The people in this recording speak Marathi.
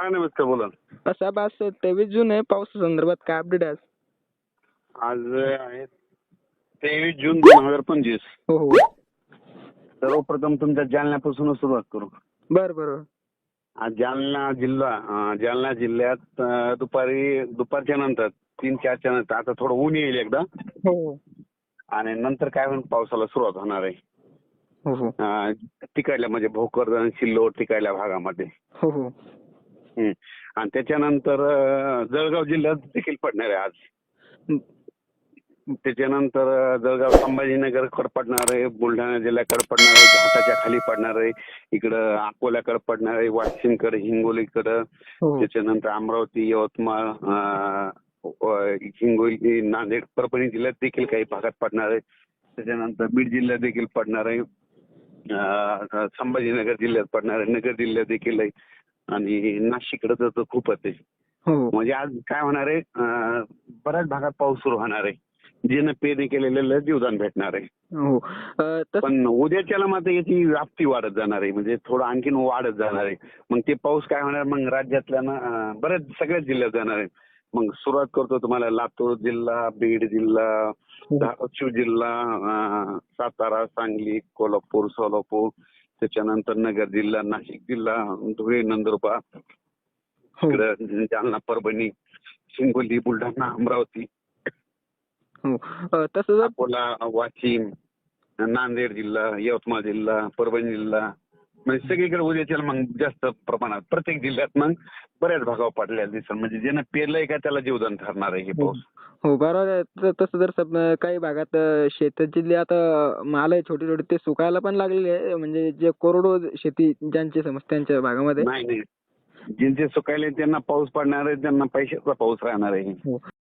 हा नमस्कार बोला साहेब आज तेवीस जून आहे पावसासंदर्भात काय अपडेट आहे आज? आज आहे तेवीस जून दोन हजार पंचवीस. हो हो. सर्वप्रथम तुमच्या जालन्यापासूनच सुरुवात करू बरं बरं आज जालना जिल्हा अं, जालना जिल्ह्यात अं, दुपारी दुपारच्या नंतर तीन चारच्या नंतर आता थोडं ऊन येईल एकदा. हो. हो आणि नंतर काय होईल पावसाला सुरुवात होणार आहे. हो हो. अं, तिकडल्या म्हणजे भोकरदन सिल्लोड तिकडल्या भागामध्ये. हो हं. आणि त्याच्यानंतर जळगाव जिल्ह्यात देखील पडणार आहे आज. त्याच्यानंतर जळगाव संभाजीनगरकडे पडणार आहे बुलढाणा जिल्ह्याकडे पडणार आहे घाटाच्या खाली पडणार आहे इकडं अकोल्याकडे पडणार आहे वाशिमकडे हिंगोलीकडं हो. त्याच्यानंतर अमरावती यवतमाळ हिंगोली नांदेड परभणी जिल्ह्यात देखील काही भागात पडणार आहे. त्याच्यानंतर बीड जिल्ह्यात देखील पडणार आहे. संभाजीनगर जिल्ह्यात पडणार आहे नगर जिल्ह्यात देखील आहे. आणि नाशिककडे तर तो खूपच आहे. हो. म्हणजे आज काय होणार आहे? बऱ्याच भागात पाऊस सुरू होणार आहे. ज्यानं पेरणी केलेलं जीवदान भेटणार आहे. हो. पण उद्याच्याला मात्र याची व्याप्ती वाढत जाणार आहे. म्हणजे थोडं आणखीन वाढत जाणार आहे. मग ते पाऊस काय होणार? मग राज्यातल्या ना बऱ्याच सगळ्याच जिल्ह्यात जाणार आहे. मग सुरुवात करतो तुम्हाला लातूर जिल्हा बीड जिल्हा धाराशिव जिल्हा सातारा सांगली कोल्हापूर सोलापूर त्याच्यानंतर नगर जिल्हा नाशिक जिल्हा धुळे नंदुरबार हो. इकडं जालना परभणी हिंगोली बुलढाणा अमरावती हो. अकोला वाशिम नांदेड जिल्हा यवतमाळ जिल्हा परभणी जिल्हा म्हणजे सगळीकडे उद्याच्याला मग जास्त प्रमाणात. प्रत्येक जिल्ह्यात मग बऱ्याच भागावर पडलेल्या दिसेल म्हणजे ज्यानं पेरलंय का त्याला जीवदान ठरणार आहे हे पाऊस. हो बरोबर आहे. तसं जर काही भागात शेताची आता माल आहे छोटे छोटे ते सुकायला पण लागलेले आहे. म्हणजे जे कोरडो शेती ज्यांची समज त्यांच्या भागामध्ये. नाही नाही. ज्यांचे सुकायले त्यांना पाऊस पडणार आहे त्यांना पैशाचा पाऊस राहणार आहे. हो.